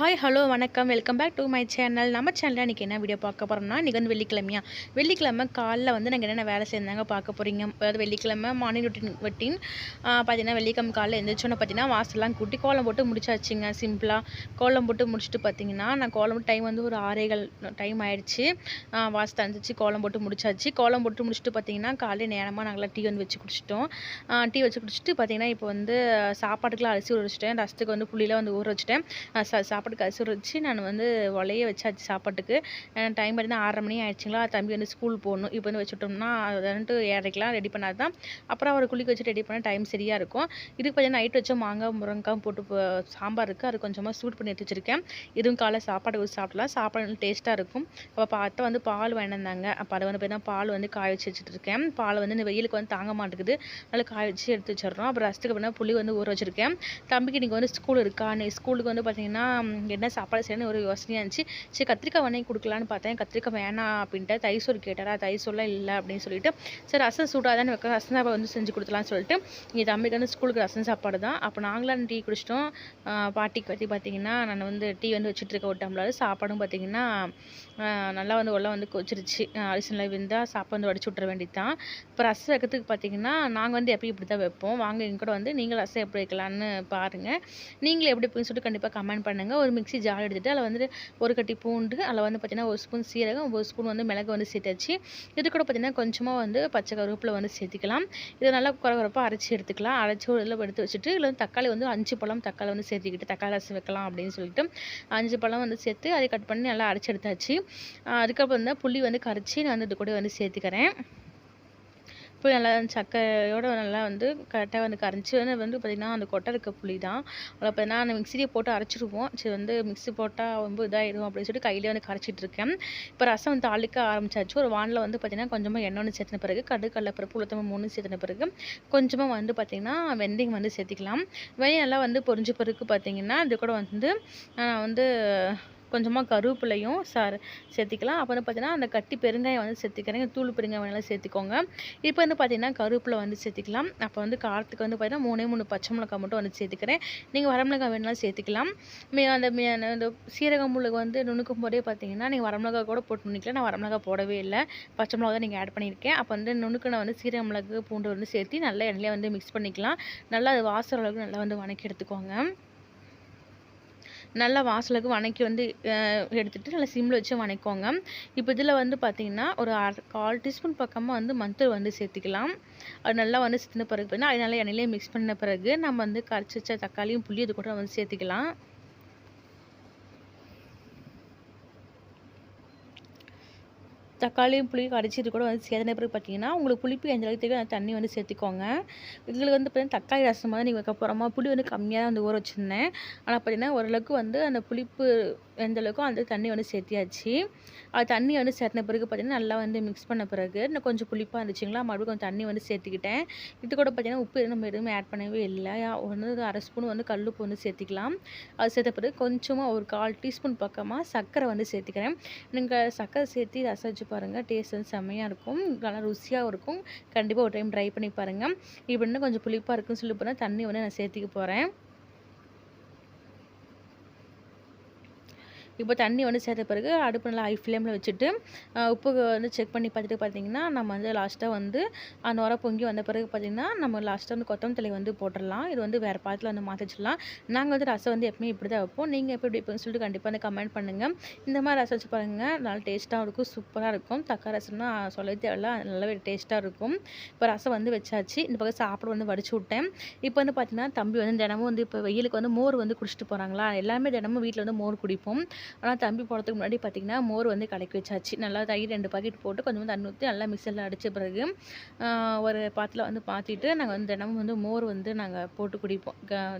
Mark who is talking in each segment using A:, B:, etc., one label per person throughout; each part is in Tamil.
A: ஹாய் ஹலோ வணக்கம். Welcome back to my channel நம்ம சேனலில் இன்றைக்கி என்ன வீடியோ பார்க்க போகிறோம்னா இன்றைக்கி வந்து வெள்ளிக்கிழமையா? வெள்ளிக்கிழமை காலைல வந்து நாங்கள் என்னென்ன வேலை செய்தாங்க பார்க்க போகிறீங்க அதாவது வெள்ளிக்கிழமை மார்னிங் ரொட்டின் ரொட்டின் பார்த்தீங்கன்னா வெள்ளிக்கிழமை காலையில் எழுந்திரிச்சோன்னே பார்த்தீங்கன்னா வாசல்லாம் கூட்டி கோலம் போட்டு முடிச்சாச்சுங்க. சிம்பிளாக கோலம் போட்டு முடிச்சுட்டு பார்த்தீங்கன்னா நான் கோலம் போட்டு டைம் வந்து ஒரு ஆறேகள் டைம் ஆயிடுச்சு. வாசல் தந்துச்சு கோலம் போட்டு முடிச்சாச்சு. கோலம் போட்டு முடிச்சுட்டு பார்த்தீங்கன்னா காலையில் நேரமாக நாங்களாம் டீ வந்து வச்சு குடிச்சிட்டோம். டீ வச்சு குடிச்சிட்டு பார்த்தீங்கன்னா இப்போ வந்து சாப்பாட்டுக்குலாம் அரிசி ஊற வச்சுட்டேன். ரசத்துக்கு வந்து புளியெலாம் வந்து ஊற வச்சுட்டேன். சா சாப்பாடு கசுரிச்சு நான் வந்து உலைய வச்சாச்சு சாப்பாட்டுக்கு. டைம் பார்த்தீங்கன்னா ஆறரை மணி ஆயிடுச்சுங்களா? தம்பி வந்து ஸ்கூல் போகணும். இப்போ வந்து வச்சுட்டோம்னா அதை வந்துட்டு ஏழைக்கெலாம் ரெடி பண்ணாது தான். அப்புறம் அவர் குளிக்க வச்சு ரெடி பண்ண டைம் சரியாக இருக்கும். இதுக்கு பார்த்தீங்கன்னா நைட் வச்ச மாங்காய் முருங்காய் போட்டு சாம்பார் இருக்குது அது கொஞ்சமாக சூட் பண்ணி எடுத்து வச்சுருக்கேன். இதுவும் காலை சாப்பாடு ஊற்றி சாப்பிடலாம். சாப்பாடு டேஸ்ட்டாக இருக்கும். அப்போ பார்த்தா வந்து பால் வாங்கினாங்க அப்போ அதை வந்து பார்த்தீங்கன்னா பால் வந்து காய வச்சு வச்சுட்டு இருக்கேன். பால் வந்து இந்த வெயிலுக்கு வந்து தாங்க மாட்டேங்குது. நல்லா காய வச்சு எடுத்து வச்சிடுறோம். அப்புறம் ரசத்துக்கு அப்படின்னா புளி வந்து ஊற வச்சுருக்கேன். தம்பிக்கு இன்றைக்கி வந்து ஸ்கூல் இருக்கா? நீ ஸ்கூலுக்கு வந்து பார்த்தீங்கன்னா என்ன சாப்பாடு செய்யணும்னு ஒரு யோசனையாக இருந்துச்சு. சரி கத்திரிக்காய் வணங்கி கொடுக்கலான்னு பார்த்தேன். கத்திரிக்காய் வேணாம் அப்படின்ட்டு தைசூர் கேட்டாரா? தைசோர்லாம் இல்லை அப்படின்னு சொல்லிட்டு சரி ரசம் சூடாதானே வைக்க ரசம் சாப்பாடு வந்து செஞ்சு கொடுத்துலாம்னு சொல்லிட்டு இங்கே தம்பிக்கு வந்து ஸ்கூலுக்கு ரசம் சாப்பாடு தான். அப்போ நாங்களாம் டீ குடிச்சிட்டோம். பாட்டிக்கு பற்றி பார்த்தீங்கன்னா நான் வந்து டீ வந்து வச்சுட்ருக்க ஒரு டம்ளர் சாப்பாடும் பார்த்தீங்கன்னா நல்லா வந்து உள்ள வந்து கொச்சிருச்சு அரிசனில் விழுந்தால் சாப்பாடு வந்து வடிச்சு விட்ற வேண்டியது தான் இப்போ ரசம் வைக்கிறதுக்கு பார்த்தீங்கன்னா நாங்கள் வந்து எப்பயும் இப்படி தான் வைப்போம். வாங்க எங்க கூட வந்து நீங்கள் ரசம் எப்படி வைக்கலான்னு பாருங்கள் நீங்கள் எப்படி அப்படின்னு சொல்லிட்டு கண்டிப்பாக கமெண்ட் பண்ணுங்கள் ஒரு மிக்சி ஜார் எடுத்துகிட்டு அதில் வந்து ஒரு கட்டி பூண்டு அதில் வந்து பார்த்தீங்கன்னா ஒரு ஸ்பூன் சீரகம் ஒரு ஸ்பூன் வந்து மிளகு வந்து சேர்த்தாச்சு. இது கூட பார்த்தீங்கன்னா கொஞ்சமாக வந்து பச்சை கருவேப்பில் வந்து சேர்த்துக்கலாம். இதை நல்லா குறகுறப்பாக அரைச்சி எடுத்துக்கலாம். அரைச்சி ஒரு இதில் எடுத்து வச்சுட்டு இதில் வந்து தக்காளி வந்து அஞ்சு பழம் தக்காளி வந்து சேர்த்துக்கிட்டு தக்காளி ரசம் வைக்கலாம் அப்படின்னு சொல்லிட்டு அஞ்சு பழம் வந்து சேர்த்து அதை கட் பண்ணி நல்லா அரைச்சி எடுத்தாச்சு. அதுக்கப்புறம் தான் புளி வந்து கரைச்சி நான் வந்து இது கூட வந்து சேர்த்துக்கிறேன். புளி நல்லா சக்கையோட நல்லா வந்து கரெக்டாக வந்து கரைஞ்சி வந்து வந்து பார்த்திங்கன்னா அந்த கொட்டை இருக்க புளி தான். அதில் பார்த்தீங்கன்னா அந்த மிக்சியை போட்டு அரைச்சிருவோம் சரி வந்து மிக்ஸி போட்டால் ரொம்ப இதாகிடும் அப்படின்னு சொல்லிட்டு கையிலே வந்து கரைச்சிட்டு இருக்கேன். இப்போ ரசம் வந்து தாளிக்க ஆரம்பிச்சாச்சு. ஒரு வானில் வந்து பார்த்திங்கன்னா கொஞ்சமாக எண்ணெய் ஒன்று சேர்த்தின பிறகு கடுகு கடலப்பருப்பு உளுத்தம்பு மூணு சேர்த்தின பிறகு கொஞ்சமாக வந்து பார்த்திங்கன்னா வெந்தயம் வந்து சேர்த்திக்கலாம். வெந்தயம் நல்லா வந்து பொரிஞ்ச பிறகு பார்த்திங்கன்னா இது கூட வந்து நான் வந்து கொஞ்சமாக கருவேப்பிலையும் சார் சேர்த்திக்கலாம். அப்புறம் வந்து பார்த்தீங்கன்னா அந்த கட்டி பெருங்காயம் வந்து சேர்த்திக்கிறேன். தூள் பெருங்காயம் வேணாலும் சேர்த்திக்கோங்க. இப்போ வந்து பார்த்தீங்கன்னா கருவேப்பிலை வந்து சேர்த்திக்கலாம். அப்போ வந்து காரத்துக்கு வந்து பார்த்தீங்கன்னா மூணே மூணு பச்சை மிளகாய் மட்டும் வந்து சேர்த்துக்கிறேன். நீங்கள் வரமிளகாய் வேணாலும் சேர்த்துக்கலாம். மே அந்த அந்த சீரகம் முழுகு வந்து நுணுக்கும் போதே பார்த்தீங்கன்னா நீங்கள் வரமிளகாய் கூட போட்டு நுணுக்கலாம் நான் வரமிளகாய் போடவே இல்லை. பச்சை மிளகா தான் நீங்கள் ஆட் பண்ணியிருக்கேன். அப்போ வந்து நுணுக்கின வந்து சீரக மிளகு பூண்டு வந்து சேர்த்து நல்லா எண்ணெயிலே வந்து மிக்ஸ் பண்ணிக்கலாம். நல்லா அது வாசல் அளவுக்கு நல்லா வந்து வணக்கி எடுத்துக்கோங்க. நல்லா வாசலுக்கு வணக்கி வந்து எடுத்துகிட்டு நல்லா சிம்மில் வச்சு வணக்கோங்க இப்போ இதில் வந்து பார்த்திங்கன்னா ஒரு அரை கால் டீஸ்பூன் பக்கமாக வந்து மஞ்சள் வந்து சேர்த்துக்கலாம். அது நல்லா வந்து சித்தின பிறகு பார்த்தீங்கன்னா அது நல்லா எண்ணெயிலே மிக்ஸ் பண்ண பிறகு நம்ம வந்து கரைச்சி வச்ச தக்காளியும் புளி இது கூட வந்து சேர்த்துக்கலாம். தக்காளியும் புளியும் கரைச்சி கூட வந்து சேர்த்துன பிறகு பார்த்தீங்கன்னா உங்களுக்கு புளிப்பு எந்த அளவுக்கு தேவையோ அந்த தண்ணி வந்து சேர்த்துக்கோங்க. எங்களுக்கு வந்து பார்த்தீங்கன்னா தக்காளி ரசம் மாதிரி நீங்கள் வைக்க போகிறோமா புளி வந்து கம்மியாக தான் வந்து ஊற வச்சுருந்தேன். ஆனால் பார்த்தீங்கன்னா ஓரளவுக்கு வந்து அந்த புளிப்பு எந்த அந்த தண்ணி வந்து சேர்த்தியாச்சு. அது தண்ணி வந்து சேர்த்தின பிறகு பார்த்திங்கன்னா நல்லா வந்து மிக்ஸ் பண்ண பிறகு இன்னும் கொஞ்சம் புளிப்பாக இருந்துச்சுங்களா? மறுபடியும் கொஞ்சம் தண்ணி வந்து சேர்த்துக்கிட்டேன். இது கூட பார்த்தீங்கன்னா உப்பு நம்ம எதுவுமே ஆட் பண்ணவே இல்லை. ஒன்று அரை ஸ்பூன் வந்து கல்லுப்பு வந்து சேர்த்திக்கலாம். அது சேர்த்த பிறகு கொஞ்சமாக ஒரு கால் டீஸ்பூன் பக்கமாக சர்க்கரை வந்து சேர்த்துக்கிறேன். நீங்கள் சர்க்கரை சேர்த்து ரசம் வச்சு பாருங்கள் டேஸ்ட் வந்து செம்மையாக இருக்கும். நல்லா ருசியாகவும் இருக்கும். கண்டிப்பாக ஒரு டைம் ட்ரை பண்ணி பாருங்கள் இப்போ இன்னும் கொஞ்சம் புளிப்பாக இருக்குன்னு சொல்லி போனால் தண்ணி வந்து நான் சேர்த்துக்க போகிறேன் இப்போ தண்ணி வந்து சேர்த்த பிறகு அடுப்பு நல்லா ஹை ஃப்ளேமில் வச்சுட்டு உப்பு வந்து செக் பண்ணி பார்த்துட்டு பார்த்தீங்கன்னா நம்ம வந்து லாஸ்ட்டாக வந்து அந்த நுர பொங்கி வந்த பிறகு பார்த்தீங்கன்னா நம்ம லாஸ்ட்டாக வந்து கொத்தமல்லி வந்து போட்டுடலாம். இது வந்து வேறு பாத்தில் வந்து மாற்றி வச்சிடலாம். நாங்கள் வந்து ரசம் வந்து எப்பவுமே இப்படி தான் வைப்போம். நீங்கள் எப்படி இப்படி சொல்லிட்டு கண்டிப்பாக வந்து கமெண்ட் பண்ணுங்கள் இந்த மாதிரி ரசம் வச்சு பாருங்கள் நல்லா டேஸ்ட்டாக இருக்கும் சூப்பராக இருக்கும். தக்காளி ரசம்னா சொல்லவே தேவையில்ல நல்லாவே டேஸ்ட்டாக இருக்கும். இப்போ ரசம் வந்து வச்சாச்சு. இந்த பக்கம் சாப்பிட வந்து வடிச்சு விட்டேன். இப்போ வந்து பார்த்திங்கன்னா தம்பி வந்து தினமும் வந்து இப்போ வெயிலுக்கு வந்து மோர் வந்து குடிச்சிட்டு போகிறாங்களா எல்லாமே தினமும் வீட்டில் வந்து மோர் குடிப்போம். ஆனால் தம்பி போகிறதுக்கு முன்னாடி பார்த்தீங்கன்னா மோர் வந்து கலக்கி வச்சாச்சு. நல்லா தயிர் ரெண்டு பாக்கெட் போட்டு கொஞ்சமாக தண்ணி ஊற்றி நல்லா மிக்சரில் அடித்த பிறகு ஒரு பாத்தில் வந்து பார்த்துட்டு நாங்கள் வந்து தினமும் வந்து மோர் வந்து நாங்கள் போட்டு குடிப்போம்.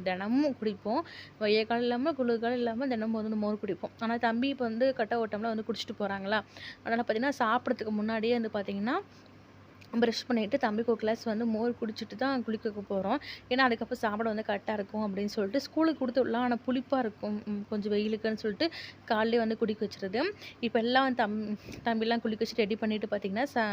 A: தினமும் குடிப்போம். வெய்ய காலம் இல்லாமல் குளிர்காலம் இல்லாமல் தினமும் வந்து மோர் குடிப்போம். ஆனால் தம்பி இப்போ வந்து கட்ட ஓட்டம்லாம் வந்து குடிச்சிட்டு போகிறாங்களா அதனால் பார்த்தீங்கன்னா சாப்பிட்றதுக்கு முன்னாடியே வந்து பார்த்திங்கன்னா ப்ரஷ் பண்ணிவிட்டு தம்பிக்கு ஒரு கிளாஸ் வந்து மோர் குடிச்சிட்டு தான் குளிக்க போகிறோம் ஏன்னா அதுக்கப்புறம் சாப்பிட வந்து கரெக்டாக இருக்கும் அப்படின்னு சொல்லிட்டு ஸ்கூலுக்கு கொடுத்து விடலாம் ஆனால் புளிப்பாக இருக்கும் கொஞ்சம் வெயிலுக்குன்னு சொல்லிட்டு காலையிலே வந்து குடிக்க வச்சுருது. இப்போ எல்லாம் தம் தம்பிலாம் குளிக்க வச்சு ரெடி பண்ணிவிட்டு பார்த்திங்கன்னா சா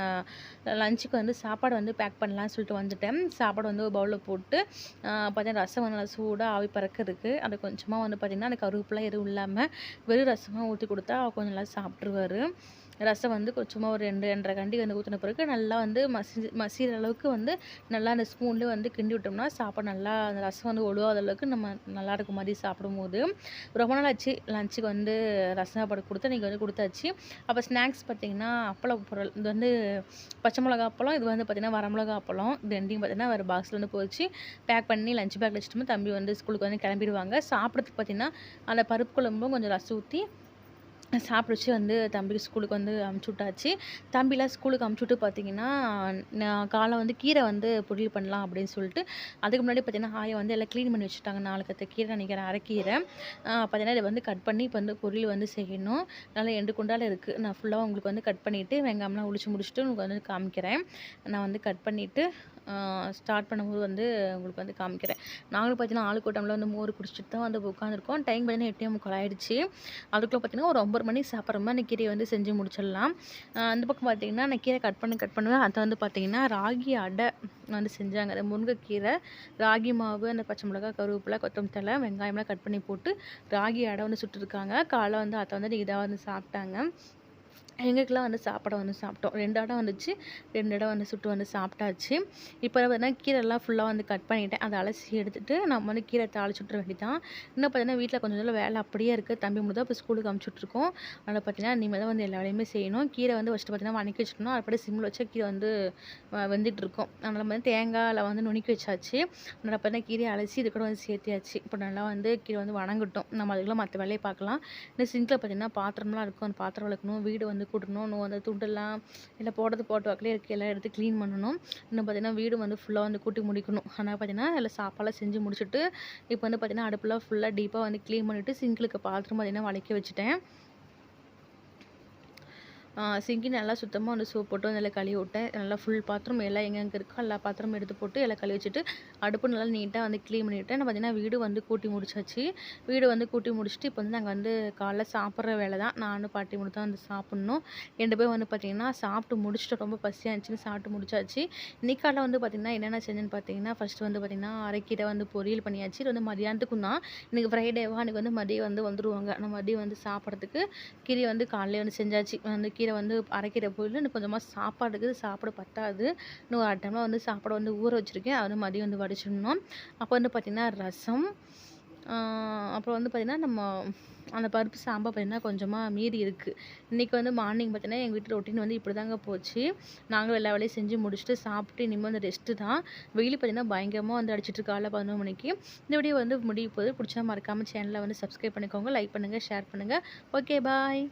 A: லஞ்சுக்கு வந்து சாப்பாடு வந்து பேக் பண்ணலான்னு சொல்லிட்டு வந்துட்டேன். சாப்பாடு வந்து பவுலில் போட்டு பார்த்தீங்கன்னா ரசம் வந்து நல்லா சூடாக ஆவி பறக்கிறதுக்கு அது கொஞ்சமாக வந்து பார்த்திங்கன்னா அந்த கருவேப்பிலாம் எதுவும் இல்லாமல் வெறும் ரசமாக ஊற்றி கொடுத்தா கொஞ்சம் நல்லா சாப்பிட்ருவாரு ரசம் வந்து கொஞ்சமாக ஒரு ரெண்டு ரெண்டரை கண்டி வந்து ஊற்றின பிறகு நல்லா வந்து மசி மசிகிற அளவுக்கு வந்து நல்லா அந்த ஸ்பூன்லேயே வந்து கிண்டி விட்டோம்னா சாப்பாடு நல்லா அந்த ரசம் வந்து ஒழுவாத அளவுக்கு நம்ம நல்லா இருக்கும் மாதிரி சாப்பிடும்போது ரொம்ப நாள் ஆச்சு லஞ்சுக்கு வந்து ரசம் சாப்பாடு கொடுத்து நீங்கள் வந்து கொடுத்தாச்சு. அப்போ ஸ்நாக்ஸ் பார்த்திங்கன்னா அப்பளம் பொருள் இது வந்து பச்சை மிளகா அப்பளம் இது வந்து பார்த்திங்கன்னா வரமிளகா அப்பளம் இது ரெண்டையும் பார்த்திங்கன்னா வேறு பாக்ஸில் வந்து போச்சு பேக் பண்ணி லஞ்ச் பேக் வச்சுட்டு தம்பி வந்து ஸ்கூலுக்கு வந்து கிளம்பிடுவாங்க. சாப்பிட்றதுக்கு பார்த்திங்கன்னா அந்த பருப்பு குழம்பும் கொஞ்சம் ரசம் ஊற்றி சாப்பிடுச்சு வந்து தம்பி ஸ்கூலுக்கு வந்து அமுச்சு விட்டாச்சு. தம்பிலாம் ஸ்கூலுக்கு அமுச்சு விட்டு பார்த்தீங்கன்னா நான் காலை வந்து கீரை வந்து பொரியல் பண்ணலாம் அப்படின்னு சொல்லிட்டு அதுக்கு முன்னாடி பார்த்தீங்கன்னா ஆயை வந்து எல்லாம் க்ளீன் பண்ணி வச்சுட்டாங்க. நாலு கற்று கீரை நினைக்கிறேன் அரைக்கீரை பார்த்தீங்கன்னா இதை வந்து கட் பண்ணி இப்போ வந்து பொரியல் வந்து செய்யணும். நல்லா எண்டு குண்டால் இருக்குது நான் ஃபுல்லாக உங்களுக்கு வந்து கட் பண்ணிவிட்டு வெங்காயம்லாம் உளிச்சு முடிச்சுட்டு உங்களுக்கு வந்து காமிக்கிறேன். நான் வந்து கட் பண்ணிவிட்டு ஸ்டார்ட் பண்ணும்போது வந்து உங்களுக்கு வந்து காமிக்கிறேன். நாங்களும் பார்த்தீங்கன்னா ஆளு கூட்டம்ல வந்து மோர் குடிச்சிட்டு தான் வந்து உட்காந்துருக்கோம் டைம் பார்த்தீங்கன்னா எட்டே முக்கால் ஆயிடுச்சு. அதுக்குள்ளே பார்த்தீங்கன்னா ஒரு ஒம்பது மணிக்கு சாப்பிட்ற மாதிரி அந்த கீரையை வந்து செஞ்சு முடிச்சிடலாம். அந்த பக்கம் பார்த்திங்கன்னா நான் கீரை கட் பண்ணி கட் பண்ணுவேன் அதை வந்து பார்த்திங்கன்னா ராகி அடை வந்து செஞ்சாங்க. அந்த முருங்கைக்கீரை ராகி மாவு அந்த பச்சை மிளகா கருவேப்பிலை கொத்தமல்லி தலை வெங்காயம்லாம் கட் பண்ணி போட்டு ராகி அடை வந்து சுட்டுருக்காங்க. காலை வந்து அதை வந்து இதாக வந்து சாப்பிட்டாங்க. எங்களுக்குலாம் வந்து சாப்பாடை வந்து சாப்பிட்டோம். ரெண்டு இடம் வந்துச்சு. ரெண்டு இடம் வந்து சுட்டு வந்து சாப்பிட்டாச்சு. இப்போ பார்த்தீங்கன்னா கீரைலாம் ஃபுல்லாக வந்து கட் பண்ணிவிட்டேன் அதை அலசி எடுத்துகிட்டு நம்ம வந்து கீரை தாளிச்சு விட்ற வேண்டியதான் இன்னும் பார்த்தீங்கன்னா வீட்டில் கொஞ்சம் கொஞ்சம் வேலை அப்படியே இருக்குது தம்பி முதல் இப்போ ஸ்கூலுக்கு அமுச்சுட்ருக்கோம் அதில் பார்த்தீங்கன்னா இனிமேல் தான் வந்து எல்லா வேலையுமே செய்யணும். கீரை வந்து ஃபஸ்ட்டு பார்த்தீங்கன்னா வணக்கி வச்சுட்டோம் அப்படியே சிம்மில் வச்சா கீரை வந்து வெந்துட்டு இருக்கும். அதனால் வந்து தேங்காயில் வந்து நுணுக்கி வச்சாச்சு. அதனால் பார்த்தீங்கன்னா கீரையை அலசி இது கூட வந்து சேர்த்தியாச்சு. இப்போ நல்லா வந்து கீரை வந்து வணங்கட்டும். நம்ம அதுக்குள்ளே மற்ற வேலையை பார்க்கலாம். இந்த சிங்கில் பார்த்தீங்கன்னா பாத்திரம்லாம் இருக்கும். அந்த பாத்திரம் வளர்க்கணும் வீடு வந்து கூட்டணும். இன்னும் அந்த துண்டெல்லாம் இல்லை போடுறது போட்டு வாக்கிலே இருக்க. எல்லாம் எடுத்து க்ளீன் பண்ணணும். இன்னும் பார்த்தீங்கன்னா வீடு வந்து ஃபுல்லாக வந்து கூட்டி முடிக்கணும். ஆனால் பார்த்தீங்கன்னா எல்லாம் சாப்பாடெலாம் செஞ்சு முடிச்சுட்டு இப்போ வந்து பார்த்தீங்கன்னா அடுப்பெல்லாம் ஃபுல்லாக டீப்பாக வந்து க்ளீன் பண்ணிவிட்டு சிங்கிளுக்கு பாத்திரம் பார்த்தீங்கன்னா வளைக்க வச்சுட்டேன். சிங்கி நல்லா சுத்தமாக வந்து சோப் போட்டு நல்லா கழுவி விட்டேன். நல்லா ஃபுல் பாத்திரம் எல்லாம் எங்கெங்கே இருக்கோ எல்லா பாத்திரமும் எடுத்து போட்டு எல்லாம் கழுவி வச்சுட்டு அடுப்பு நல்லா நீட்டாக வந்து க்ளீன் பண்ணிவிட்டேன் நான் பார்த்தீங்கன்னா வீடு வந்து கூட்டி முடிச்சாச்சு. வீடு வந்து கூட்டி முடிச்சுட்டு இப்போ வந்து நாங்கள் வந்து காலைல சாப்பிட்ற வேலை தான். நானும் பாட்டி மட்டும் தான் வந்து சாப்பிட்ணும். ரெண்டு பேரும் வந்து பார்த்திங்கன்னா சாப்பிட்டு முடிச்சுட்டு ரொம்ப பசியாக இருந்துச்சுன்னு சாப்பிட்டு முடிச்சாச்சு. இன்னைக்கு காலைல வந்து பார்த்திங்கன்னா என்னென்ன செஞ்சேன்னு பார்த்தீங்கன்னா ஃபஸ்ட்டு வந்து பார்த்திங்கன்னா அரைக்கீரை வந்து பொரியல் பண்ணியாச்சு. இது வந்து மதியானத்துக்கும் தான். இன்றைக்கி ஃப்ரைடேவா அன்றைக்கி வந்து மதியம் வந்து வந்துடுவாங்க நம்ம மதியம் வந்து சாப்பிட்றதுக்கு கீரை வந்து காலையில் வந்து செஞ்சாச்சு. வந்து கீரை வந்து அரைக்கிற பொருள் இன்னும் கொஞ்சமாக சாப்பாடுக்கு சாப்பாடு பத்தாது. இன்னும் ஒரு அட்டமாக வந்து சாப்பாடு வந்து ஊற வச்சுருக்கேன். அது வந்து மதியம் வந்து வடிச்சிடணும். அப்போ வந்து பார்த்திங்கன்னா ரசம் அப்புறம் வந்து பார்த்திங்கன்னா நம்ம அந்த பருப்பு சாம்பார் பார்த்திங்கன்னா கொஞ்சமாக மீறி இருக்குது இன்றைக்கி வந்து மார்னிங் பார்த்திங்கன்னா எங்கள் வீட்டு ரொட்டீன் வந்து இப்படி தாங்க போச்சு. நாங்களும் எல்லா வேலையும் செஞ்சு முடிச்சுட்டு சாப்பிட்டு இனிமேல் வந்து ரெஸ்ட்டு தான். வெயில் பார்த்திங்கன்னா பயங்கரமாக வந்து அடிச்சிட்டு காலைல பதினொரு மணிக்கு. இந்த வீடியோ வந்து முடிய போது பிடிச்சா மறக்காமல் சேனலை வந்து சப்ஸ்கிரைப் பண்ணிக்கோங்க. லைக் பண்ணுங்கள் ஷேர் பண்ணுங்கள் ஓகே பாய்